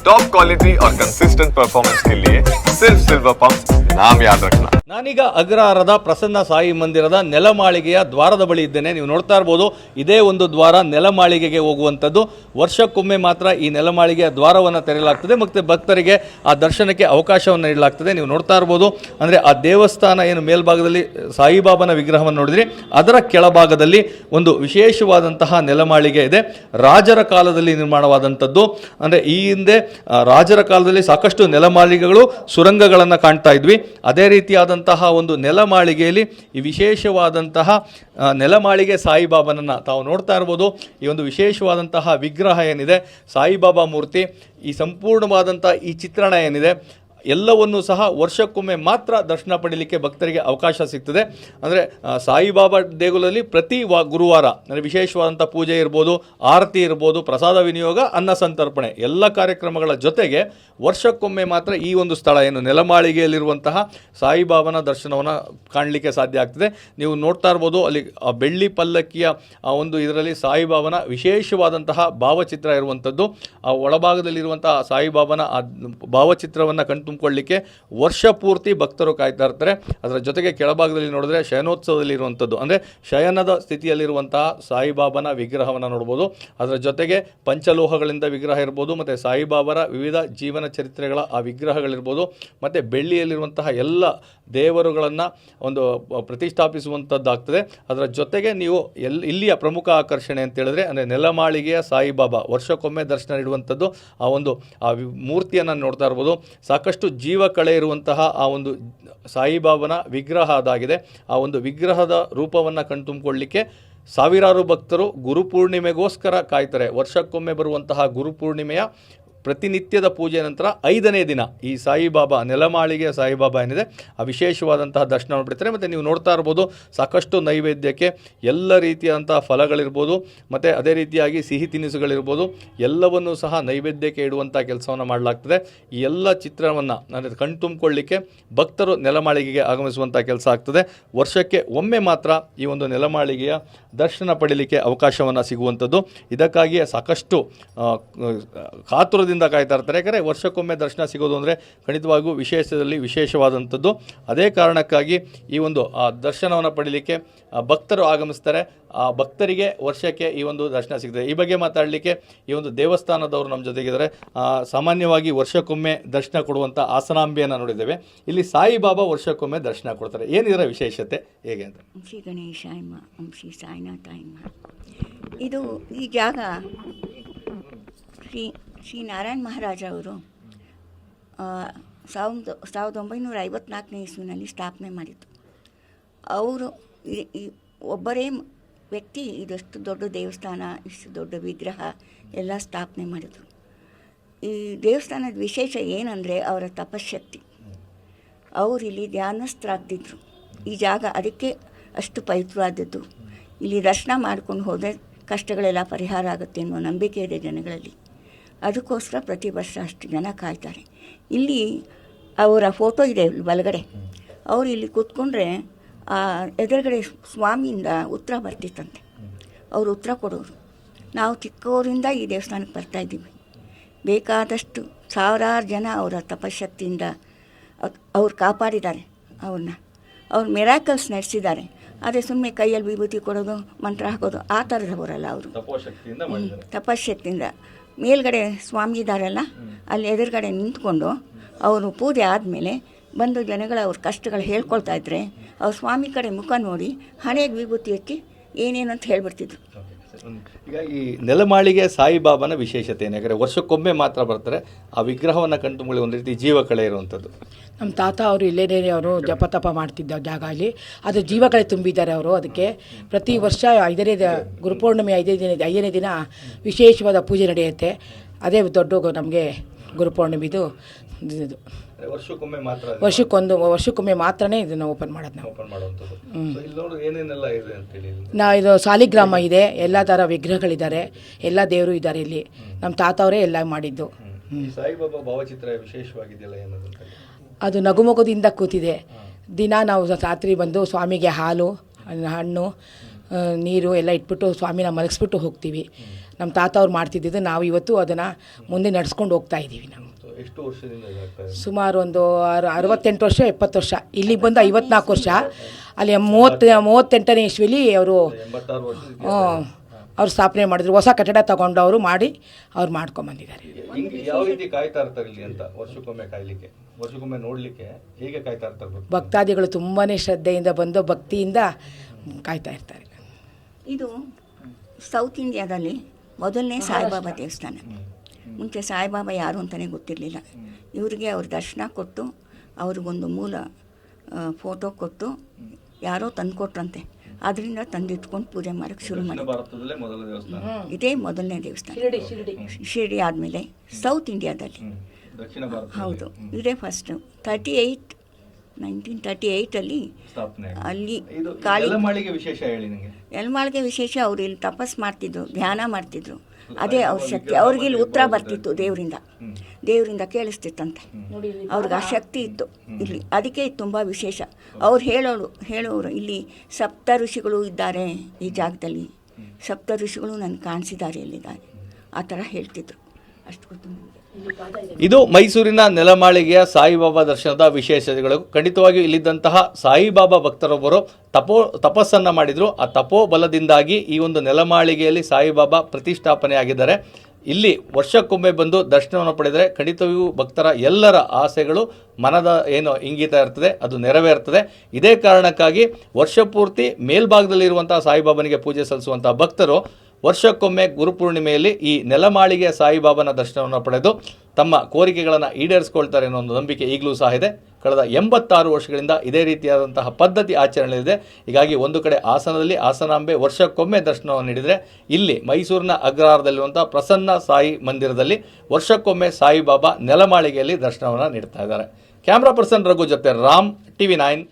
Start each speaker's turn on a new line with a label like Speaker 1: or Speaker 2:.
Speaker 1: Top quality और consistent performance के लिए सिर्फ सिल्वर पंप नाम याद रखना
Speaker 2: ನಾನೀಗ ಅಗ್ರಹಾರದ ಪ್ರಸನ್ನ ಸಾಯಿ ಮಂದಿರದ ನೆಲಮಾಳಿಗೆಯ ದ್ವಾರದ ಬಳಿ ಇದ್ದೇನೆ ನೀವು ನೋಡ್ತಾ ಇರ್ಬೋದು ಇದೇ ಒಂದು ದ್ವಾರ ನೆಲಮಾಳಿಗೆಗೆ ಹೋಗುವಂಥದ್ದು ವರ್ಷಕ್ಕೊಮ್ಮೆ ಮಾತ್ರ ಈ ನೆಲಮಾಳಿಗೆಯ ದ್ವಾರವನ್ನು ತೆರೆಯಲಾಗ್ತದೆ ಮತ್ತು ಭಕ್ತರಿಗೆ ಆ ದರ್ಶನಕ್ಕೆ ಅವಕಾಶವನ್ನು ನೀಡಲಾಗ್ತದೆ ನೀವು ನೋಡ್ತಾ ಇರ್ಬೋದು ಅಂದರೆ ಆ ದೇವಸ್ಥಾನ ಏನು ಮೇಲ್ಭಾಗದಲ್ಲಿ ಸಾಯಿಬಾಬನ ವಿಗ್ರಹವನ್ನು ನೋಡಿದ್ರಿ ಅದರ ಕೆಳಭಾಗದಲ್ಲಿ ಒಂದು ವಿಶೇಷವಾದಂತಹ ನೆಲಮಾಳಿಗೆ ಇದೆ ರಾಜರ ಕಾಲದಲ್ಲಿ ನಿರ್ಮಾಣವಾದಂಥದ್ದು ಅಂದರೆ ಈ ಹಿಂದೆ ಆ, ರಾಜರ ಕಾಲದಲ್ಲಿ ಸಾಕಷ್ಟು ನೆಲಮಾಳಿಗೆಗಳು ಸುರಂಗಗಳನ್ನು ಕಾಣ್ತಾ ಇದ್ವಿ. ಅದೇ ರೀತಿಯಾದಂತಹ ಒಂದು ನೆಲಮಾಳಿಗೆಯಲ್ಲಿ ಈ ವಿಶೇಷವಾದಂತಹ ನೆಲಮಾಳಿಗೆ ಸಾಯಿಬಾಬನನ್ನು ತಾವು ನೋಡ್ತಾ ಇರ್ಬೋದು. ಈ ಒಂದು ವಿಶೇಷವಾದಂತಹ ವಿಗ್ರಹ ಏನಿದೆ, ಸಾಯಿಬಾಬಾ ಮೂರ್ತಿ, ಈ ಸಂಪೂರ್ಣವಾದಂಥ ಈ ಚಿತ್ರಣ ಏನಿದೆ ಎಲ್ಲವನ್ನು ಸಹ ವರ್ಷಕ್ಕೊಮ್ಮೆ ಮಾತ್ರ ದರ್ಶನ ಪಡೀಲಿಕ್ಕೆ ಭಕ್ತರಿಗೆ ಅವಕಾಶ ಸಿಗ್ತದೆ. ಅಂದರೆ ಸಾಯಿಬಾಬಾ ದೇಗುಲದಲ್ಲಿ ಪ್ರತಿ ವಾ, ಗುರುವಾರ, ಅಂದರೆ ವಿಶೇಷವಾದಂಥ ಪೂಜೆ ಇರ್ಬೋದು, ಆರತಿ ಇರ್ಬೋದು, ಪ್ರಸಾದ ವಿನಿಯೋಗ, ಅನ್ನ ಸಂತರ್ಪಣೆ, ಎಲ್ಲ ಕಾರ್ಯಕ್ರಮಗಳ ಜೊತೆಗೆ ವರ್ಷಕ್ಕೊಮ್ಮೆ ಮಾತ್ರ ಈ ಒಂದು ಸ್ಥಳ ಏನು ನೆಲಮಾಳಿಗೆಯಲ್ಲಿರುವಂತಹ ಸಾಯಿಬಾಬನ ದರ್ಶನವನ್ನು ಕಾಣಲಿಕ್ಕೆ ಸಾಧ್ಯ ಆಗ್ತದೆ. ನೀವು ನೋಡ್ತಾ ಇರ್ಬೋದು, ಅಲ್ಲಿ ಆ ಬೆಳ್ಳಿ ಪಲ್ಲಕ್ಕಿಯ ಆ ಒಂದು ಇದರಲ್ಲಿ ಸಾಯಿಬಾಬನ ವಿಶೇಷವಾದಂತಹ ಭಾವಚಿತ್ರ ಇರುವಂಥದ್ದು ಆ ಒಳಭಾಗದಲ್ಲಿರುವಂತಹ ಸಾಯಿಬಾಬನ ಆ ಭಾವಚಿತ್ರವನ್ನು ಕಣ್ತುಂಬಿಕೊಳ್ಳಿಕ್ಕೆ ವರ್ಷ ಪೂರ್ತಿ ಭಕ್ತರು ಕಾಯ್ತಾ ಇರ್ತಾರೆ. ಅದರ ಜೊತೆಗೆ ಕೆಳಭಾಗದಲ್ಲಿ ನೋಡಿದ್ರೆ ಶಯನೋತ್ಸವದಲ್ಲಿ ಇರುವಂಥದ್ದು ಅಂದರೆ ಶಯನದ ಸ್ಥಿತಿಯಲ್ಲಿರುವಂತಹ ಸಾಯಿಬಾಬನ ವಿಗ್ರಹವನ್ನು ನೋಡ್ಬೋದು. ಅದರ ಜೊತೆಗೆ ಪಂಚಲೋಹಗಳಿಂದ ವಿಗ್ರಹ ಇರ್ಬೋದು, ಮತ್ತು ಸಾಯಿಬಾಬರ ವಿವಿಧ ಜೀವನ ಚರಿತ್ರೆಗಳ ಆ ವಿಗ್ರಹಗಳಿರ್ಬೋದು, ಮತ್ತು ಬೆಳ್ಳಿಯಲ್ಲಿರುವಂತಹ ಎಲ್ಲ ದೇವರುಗಳನ್ನು ಒಂದು ಪ್ರತಿಷ್ಠಾಪಿಸುವಂಥದ್ದಾಗ್ತದೆ ಅದರ ಜೊತೆಗೆ ನೀವು ಎಲ್, ಇಲ್ಲಿಯ ಪ್ರಮುಖ ಆಕರ್ಷಣೆ ಅಂತ ಹೇಳಿದ್ರೆ, ಅಂದರೆ ನೆಲಮಾಳಿಗೆಯ ಸಾಯಿಬಾಬಾ ವರ್ಷಕ್ಕೊಮ್ಮೆ ದರ್ಶನ ನೀಡುವಂಥದ್ದು ಆ ಒಂದು, ಆ ಮೂರ್ತಿಯನ್ನು ನೋಡ್ತಾ ಇರ್ಬೋದು. ಸಾಕಷ್ಟು ಜೀವ ಕಳೆ ಇರುವಂತಹ ಆ ಒಂದು ಸಾಯಿಬಾಬನ ವಿಗ್ರಹ ಅದಾಗಿದೆ. ಆ ಒಂದು ವಿಗ್ರಹದ ರೂಪವನ್ನು ಕಣ್ತುಂಬಿಕೊಳ್ಳಿಕ್ಕೆ ಸಾವಿರಾರು ಭಕ್ತರು ಗುರುಪೂರ್ಣಿಮೆಗೋಸ್ಕರ ಕಾಯ್ತಾರೆ. ವರ್ಷಕ್ಕೊಮ್ಮೆ ಬರುವಂತಹ ಗುರುಪೂರ್ಣಿಮೆಯ ಪ್ರತಿನಿತ್ಯದ ಪೂಜೆ ನಂತರ ಐದನೇ ದಿನ ಈ ಸಾಯಿಬಾಬಾ ನೆಲಮಾಳಿಗೆ ಸಾಯಿಬಾಬಾ ಏನಿದೆ ಆ ವಿಶೇಷವಾದಂತಹ ದರ್ಶನವನ್ನು ಬಿಡ್ತಾರೆ ಮತ್ತು ನೀವು ನೋಡ್ತಾ ಇರ್ಬೋದು ಸಾಕಷ್ಟು ನೈವೇದ್ಯಕ್ಕೆ ಎಲ್ಲ ರೀತಿಯಾದಂತಹ ಫಲಗಳಿರ್ಬೋದು ಮತ್ತು ಅದೇ ರೀತಿಯಾಗಿ ಸಿಹಿ ತಿನಿಸುಗಳಿರ್ಬೋದು ಎಲ್ಲವನ್ನೂ ಸಹ ನೈವೇದ್ಯಕ್ಕೆ ಇಡುವಂಥ ಕೆಲಸವನ್ನು ಮಾಡಲಾಗ್ತದೆ. ಈ ಎಲ್ಲ ಚಿತ್ರವನ್ನು ನಾನು ಕಣ್ತುಂಬಿಕೊಳ್ಳಿಕ್ಕೆ ಭಕ್ತರು ನೆಲಮಾಳಿಗೆಗೆ ಆಗಮಿಸುವಂಥ ಕೆಲಸ ಆಗ್ತದೆ. ವರ್ಷಕ್ಕೆ ಒಮ್ಮೆ ಮಾತ್ರ ಈ ಒಂದು ನೆಲಮಾಳಿಗೆಯ ದರ್ಶನ ಪಡೀಲಿಕ್ಕೆ ಅವಕಾಶವನ್ನು ಸಿಗುವಂಥದ್ದು. ಇದಕ್ಕಾಗಿಯೇ ಸಾಕಷ್ಟು ಆ, ಕಾತುರದಿಂದ ಕಾಯ್ತಾ ಇರ್ತಾರೆ. ಯಾಕಂದರೆ ವರ್ಷಕ್ಕೊಮ್ಮೆ ದರ್ಶನ ಸಿಗೋದು ಅಂದರೆ ಖಂಡಿತವಾಗಿಯೂ ವಿಶೇಷದಲ್ಲಿ ವಿಶೇಷವಾದಂಥದ್ದು. ಅದೇ ಕಾರಣಕ್ಕಾಗಿ ಈ ಒಂದು ದರ್ಶನವನ್ನು ಪಡೀಲಿಕ್ಕೆ ಭಕ್ತರು ಆಗಮಿಸ್ತಾರೆ. ಆ, ಭಕ್ತರಿಗೆ ವರ್ಷಕ್ಕೆ ಈ ಒಂದು ದರ್ಶನ ಸಿಗ್ತದೆ. ಈ ಬಗ್ಗೆ ಮಾತಾಡಲಿಕ್ಕೆ ಈ ಒಂದು ದೇವಸ್ಥಾನದವರು ನಮ್ಮ ಜೊತೆಗಿದ್ದಾರೆ. ಸಾಮಾನ್ಯವಾಗಿ ವರ್ಷಕ್ಕೊಮ್ಮೆ ದರ್ಶನ ಕೊಡುವಂಥ ಆಸನಾಂಬಿಯನ್ನು ನೋಡಿದ್ದೇವೆ. ಇಲ್ಲಿ ಸಾಯಿಬಾಬಾ ವರ್ಷಕ್ಕೊಮ್ಮೆ ದರ್ಶನ ಕೊಡ್ತಾರೆ. ಏನಿದರ ವಿಶೇಷತೆ? ಹೇಗೆ ಅಂತ.
Speaker 3: ಶ್ರೀ ಗಣೇಶ ಶ್ರೀ ಸಾಯಿನಾಥ ಇದು ಈ ಜಾಗ ಶ್ರೀ ಶ್ರೀ ನಾರಾಯಣ ಮಹಾರಾಜ ಅವರು ಸಾವಿರದ ಸಾವಿರದ ಒಂಬೈನೂರ ಐವತ್ನಾಲ್ಕನೇ ಇಸ್ವಿನಲ್ಲಿ ಸ್ಥಾಪನೆ ಮಾಡಿದ್ದು. ಅವರು ಒಬ್ಬರೇ ವ್ಯಕ್ತಿ, ಇದಷ್ಟು ದೊಡ್ಡ ದೇವಸ್ಥಾನ, ಇಷ್ಟು ದೊಡ್ಡ ವಿಗ್ರಹ ಎಲ್ಲ ಸ್ಥಾಪನೆ ಮಾಡಿದರು. ಈ ದೇವಸ್ಥಾನದ ವಿಶೇಷ ಏನಂದರೆ ಅವರ ತಪಶಕ್ತಿ ಅವರು ಇಲ್ಲಿ ಧ್ಯಾನಸ್ಥರಾಗ್ತಿದ್ರು ಈ ಜಾಗ ಅದಕ್ಕೆ ಅಷ್ಟು ಪವಿತ್ರವಾದದ್ದು. ಇಲ್ಲಿ ದರ್ಶನ ಮಾಡ್ಕೊಂಡು ಹೋದರೆ ಕಷ್ಟಗಳೆಲ್ಲ ಪರಿಹಾರ ಆಗುತ್ತೆ ಅನ್ನೋ ನಂಬಿಕೆ ಇದೆ ಜನಗಳಲ್ಲಿ. ಅದಕ್ಕೋಸ್ಕರ ಪ್ರತಿ ವರ್ಷ ಅಷ್ಟು ಜನ ಕಾಯ್ತಾರೆ. ಇಲ್ಲಿ ಅವರ ಫೋಟೋ ಇದೆ ಬಲಗಡೆ. ಅವರು ಇಲ್ಲಿ ಕೂತ್ಕೊಂಡ್ರೆ ಆ ಎದುರುಗಡೆ ಸ್ವಾಮಿಯಿಂದ ಉತ್ತರ ಬರ್ತಿತ್ತಂತೆ. ಅವರು ಉತ್ತರ ಕೊಡೋರು. ನಾವು ಚಿಕ್ಕವರಿಂದ ಈ ದೇವಸ್ಥಾನಕ್ಕೆ ಬರ್ತಾಯಿದ್ದೀವಿ ಬೇಕಾದಷ್ಟು ಸಾವಿರಾರು ಜನ ಅವರ ತಪಶಕ್ತಿಯಿಂದ ಅವ್ರು ಕಾಪಾಡಿದ್ದಾರೆ ಅವ್ರನ್ನ. ಅವ್ರು ಮಿರಾಕಲ್ಸ್ ನಡೆಸಿದ್ದಾರೆ. ಆದರೆ ಸುಮ್ಮನೆ ಕೈಯಲ್ಲಿ ವಿಭೂತಿ ಕೊಡೋದು ಮಂತ್ರ ಹಾಕೋದು ಆ ಥರದವರಲ್ಲ ಅವರು.
Speaker 2: ತಪೋಶಕ್ತಿಯಿಂದ
Speaker 3: ತಪಶಕ್ತಿಯಿಂದ ಮೇಲ್ಗಡೆ ಸ್ವಾಮಿ ಇದ್ದಾರಲ್ಲ ಅಲ್ಲಿ ಎದುರುಗಡೆ ನಿಂತ್ಕೊಂಡು ಅವರು ಪೂಜೆ ಆದಮೇಲೆ ಬಂದು ಜನಗಳ ಅವ್ರ ಕಷ್ಟಗಳು ಹೇಳ್ಕೊಳ್ತಾ ಇದ್ರೆ ಅವ್ರ ಸ್ವಾಮಿ ಕಡೆ ಮುಖ ನೋಡಿ ಹಣೆಗೆ ವಿಭೂತಿ ಹಚ್ಚಿ ಏನೇನು ಅಂತ ಹೇಳ್ಬಿಡ್ತಿದ್ರು.
Speaker 2: ಈಗ ನೆಲಮಾಳಿಗೆ ಸಾಯಿಬಾಬಾನ ವಿಶೇಷತೆ ಏನು ಯಾಕಂದರೆ ವರ್ಷಕ್ಕೊಮ್ಮೆ ಮಾತ್ರ ಬರ್ತಾರೆ. ಆ ವಿಗ್ರಹವನ್ನು ಕಣ್ತುಂಬಳಿ ಒಂದು ರೀತಿ ಜೀವ ಕಳೆ ಇರುವಂಥದ್ದು.
Speaker 4: ನಮ್ಮ ತಾತ ಅವರು ಇಲ್ಲೇನೇ ಅವರು ಜಪ ತಪ ಮಾಡ್ತಿದ್ದ ಜಾಗ ಅಲ್ಲಿ. ಅದು ಜೀವಕಳೆ ತುಂಬಿದ್ದಾರೆ ಅವರು ಅದಕ್ಕೆ. ಪ್ರತಿ ವರ್ಷ ಐದನೇ ಗುರುಪೌರ್ಣಿಮೆ ಐದನೇ ದಿನ ಐದನೇ ದಿನ ವಿಶೇಷವಾದ ಪೂಜೆ ನಡೆಯುತ್ತೆ. ಅದೇ ದೊಡ್ಡ ನಮಗೆ ಗುರುಪೌರ್ಣಿಮೆದು. ಇದು
Speaker 2: ವರ್ಷಕ್ಕೊಮ್ಮೆ ಮಾತ್ರ
Speaker 4: ವರ್ಷಕ್ಕೊಂದು ವರ್ಷಕ್ಕೊಮ್ಮೆ ಮಾತ್ರನೇ ಇದನ್ನು ಓಪನ್ ಮಾಡೋದು ನಾವು.
Speaker 2: ಓಪನ್ ಮಾಡುವಂಥದ್ದು. ಇಲ್ಲಿ ನೋಡು ಏನೇನೆಲ್ಲ ಇದೆ ಅಂತೇಳಿ.
Speaker 4: ನಾ ಇದು ಸಾಲಿಗ್ರಾಮ ಇದೆ. ಎಲ್ಲ ಥರ ವಿಗ್ರಹಗಳಿದ್ದಾರೆ. ಎಲ್ಲ ದೇವರು ಇದ್ದಾರೆ ಇಲ್ಲಿ. ನಮ್ಮ ತಾತ ಅವರೇ ಎಲ್ಲ ಮಾಡಿದ್ದು.
Speaker 2: ಈ ಸಾಯಿಬಾಬಾ ಭಾವಚಿತ್ರ ವಿಶೇಷವಾಗಿದೆಯಲ್ಲ ಏನದು ಅಂತ ಹೇಳಿ.
Speaker 4: ಅದು ನಗುಮಗುದಿಂದ ಕೂತಿದೆ. ದಿನ ನಾವು ರಾತ್ರಿ ಬಂದು ಸ್ವಾಮಿಗೆ ಹಾಲು ಹಣ್ಣು ಆ, ನೀರು ಎಲ್ಲ ಇಟ್ಬಿಟ್ಟು ಸ್ವಾಮಿನ ಮಲಗಿಸ್ಬಿಟ್ಟು ಹೋಗ್ತೀವಿ. ನಮ್ಮ ತಾತ ಅವ್ರು ಮಾಡ್ತಿದ್ದಿದ್ದು ನಾವು ಇವತ್ತು ಅದನ್ನು ಮುಂದೆ ನಡ್ಸ್ಕೊಂಡು ಹೋಗ್ತಾ ಇದ್ದೀವಿ ನಾವು.
Speaker 2: ಎಷ್ಟು ವರ್ಷದಿಂದ ಇದಾಗ್ತಾ ಇದೆ?
Speaker 4: ಸುಮಾರು ಒಂದು ಅರ ಅರವತ್ತೆಂಟು ವರ್ಷ ಎಪ್ಪತ್ತು ವರ್ಷ. ಇಲ್ಲಿಗೆ ಬಂದು ಐವತ್ನಾಲ್ಕು ವರ್ಷ. ಅಲ್ಲಿ ಮೂವತ್ತು ಮೂವತ್ತೆಂಟನೇ ಇಸ್ವಿಲಿ ಅವರು
Speaker 2: ಎಂಬತ್ತಾರು
Speaker 4: ಅವ್ರು ಸ್ಥಾಪನೆ ಮಾಡಿದ್ರು. ಹೊಸ ಕಟ್ಟಡ ತಗೊಂಡು ಅವರು ಮಾಡಿ ಅವ್ರು ಮಾಡ್ಕೊಂಬಂದಿದ್ದಾರೆ
Speaker 2: ಹಿಂಗೆ ಯಾವ ರೀತಿ ಕಾಯ್ತಾ ಇರ್ತಾರೆ ಇಲ್ಲಿ ಅಂತ ವರ್ಷಕ್ಕೊಮ್ಮೆ ಕಾಯ್ಲಿಕ್ಕೆ? ವರ್ಷಕ್ಕೊಮ್ಮೆ ನೋಡ್ಲಿಕ್ಕೆ ಹೇಗೆ ಕಾಯ್ತಾ ಇರ್ತಾರೆ ಭಕ್ತರು?
Speaker 4: ಭಕ್ತಾದಿಗಳು ತುಂಬಾ ಶ್ರದ್ಧೆಯಿಂದ ಬಂದು ಭಕ್ತಿಯಿಂದ ಕಾಯ್ತಾ ಇರ್ತಾರೆ.
Speaker 3: ಇದು ಸೌತ್ ಇಂಡಿಯಾದಲ್ಲಿ ಮೊದಲನೇ ಸಾಯಿಬಾಬಾ ದೇವಸ್ಥಾನ. ಮುಂಚೆ ಸಾಯಿಬಾಬಾ ಯಾರು ಅಂತಲೇ ಗೊತ್ತಿರಲಿಲ್ಲ. ಇವರಿಗೆ ಅವ್ರ ದರ್ಶನ ಕೊಟ್ಟು ಅವ್ರಿಗೊಂದು ಮೂಲ ಫೋಟೋ ಕೊಟ್ಟು ಯಾರೋ ತಂದುಕೊಟ್ರಂತೆ. ಅದರಿಂದ ತಂದಿಟ್ಕೊಂಡು ಪೂಜೆ ಮಾಡೋಕ್ಕೆ ಶುರು ಮಾಡಿ
Speaker 2: ಭಾರತದಲ್ಲೇ ಮೊದಲ ದೇವಸ್ಥಾನ?
Speaker 3: ಇದೇ ಮೊದಲನೇ ದೇವಸ್ಥಾನ.
Speaker 4: ಶಿರಡಿ
Speaker 3: ಆದಮೇಲೆ ಸೌತ್ ಇಂಡಿಯಾದಲ್ಲಿ
Speaker 2: ದಕ್ಷಿಣ ಭಾರತ
Speaker 3: ಹೌದು. ಇದೇ first thirty eight nineteen thirty ಏಯ್ಟಲ್ಲಿ. ಅಲ್ಲಿ ಕಾಳಿ ಎಲ್ಮಾಳಿಗೆ ವಿಶೇಷ ಅವ್ರು ಇಲ್ಲಿ ತಪಸ್ ಮಾಡ್ತಿದ್ರು ಧ್ಯಾನ ಮಾಡ್ತಿದ್ರು. ಅದೇ ಅವ್ರ ಶಕ್ತಿ. ಅವ್ರಿಗೆ ಇಲ್ಲಿ ಉತ್ತರ ಬರ್ತಿತ್ತು ದೇವರಿಂದ. ದೇವರಿಂದ ಕೇಳಿಸ್ತಿತ್ತಂತೆ. ಅವ್ರಿಗೆ ಆ ಶಕ್ತಿ ಇತ್ತು ಇಲ್ಲಿ. ಅದಕ್ಕೆ ಇದು ತುಂಬ ವಿಶೇಷ. ಅವ್ರು ಹೇಳೋರು ಹೇಳೋರು ಇಲ್ಲಿ ಸಪ್ತ ಋಷಿಗಳು ಇದ್ದಾರೆ ಈ ಜಾಗದಲ್ಲಿ. ಸಪ್ತ ಋಷಿಗಳು ನನ್ಗೆ ಕಾಣಿಸಿದ್ದಾರೆ ಇಲ್ಲಿದ್ದಾರೆ ಆ ಥರ ಹೇಳ್ತಿದ್ರು. ಅಷ್ಟು ಗೊತ್ತು ನನಗೆ
Speaker 2: ಇದು ಮೈಸೂರಿನ ನೆಲಮಾಳಿಗೆಯ ಸಾಯಿಬಾಬಾ ದರ್ಶನದ ವಿಶೇಷತೆಗಳು. ಖಂಡಿತವಾಗಿಯೂ ಇಲ್ಲಿದ್ದಂತಹ ಸಾಯಿಬಾಬಾ ಭಕ್ತರೊಬ್ಬರು ತಪೋ, ತಪಸ್ಸನ್ನು ಮಾಡಿದರು. ಆ ತಪೋಬಲದಿಂದಾಗಿ ಈ ಒಂದು ನೆಲಮಾಳಿಗೆಯಲ್ಲಿ ಸಾಯಿಬಾಬಾ ಪ್ರತಿಷ್ಠಾಪನೆ ಆಗಿದ್ದಾರೆ ಇಲ್ಲಿ ವರ್ಷಕ್ಕೊಮ್ಮೆ ಬಂದು ದರ್ಶನವನ್ನು ಪಡೆದರೆ ಖಂಡಿತವಾಗಿಯೂ ಭಕ್ತರ ಎಲ್ಲರ ಆಸೆಗಳು ಮನದ ಏನು ಇಂಗಿತ ಇರ್ತದೆ, ಅದು ನೆರವೇರ್ತದೆ. ಇದೇ ಕಾರಣಕ್ಕಾಗಿ ವರ್ಷಪೂರ್ತಿ ಮೇಲ್ಭಾಗದಲ್ಲಿರುವಂತಹ ಸಾಯಿಬಾಬನಿಗೆ ಪೂಜೆ ಸಲ್ಲಿಸುವಂತಹ ಭಕ್ತರು ವರ್ಷಕ್ಕೊಮ್ಮೆ ಗುರುಪೂರ್ಣಿಮೆಯಲ್ಲಿ ಈ ನೆಲಮಾಳಿಗೆ ಸಾಯಿಬಾಬನ ದರ್ಶನವನ್ನು ಪಡೆದು ತಮ್ಮ ಕೋರಿಕೆಗಳನ್ನು ಈಡೇರಿಸ್ಕೊಳ್ತಾರೆ ಅನ್ನೋ ಒಂದು ನಂಬಿಕೆ ಈಗಲೂ ಸಹ ಇದೆ. ಕಳೆದ ಎಂಬತ್ತಾರು ವರ್ಷಗಳಿಂದ ಇದೇ ರೀತಿಯಾದಂತಹ ಪದ್ಧತಿ ಆಚರಣೆಯಲ್ಲಿದೆ. ಹೀಗಾಗಿ ಒಂದು ಕಡೆ ಹಾಸನದಲ್ಲಿ ಹಾಸನಾಂಬೆ ವರ್ಷಕ್ಕೊಮ್ಮೆ ದರ್ಶನವನ್ನು ನೀಡಿದರೆ ಇಲ್ಲಿ ಮೈಸೂರಿನ ಅಗ್ರಹಾರದಲ್ಲಿರುವಂಥ ಪ್ರಸನ್ನ ಸಾಯಿ ಮಂದಿರದಲ್ಲಿ ವರ್ಷಕ್ಕೊಮ್ಮೆ ಸಾಯಿಬಾಬಾ ನೆಲಮಾಳಿಗೆಯಲ್ಲಿ ದರ್ಶನವನ್ನು ನೀಡ್ತಾ ಇದ್ದಾರೆ. ಕ್ಯಾಮ್ರಾ ಪರ್ಸನ್ ರಘು ಜೊತೆ ರಾಮ್, ಟಿವಿ ನೈನ್.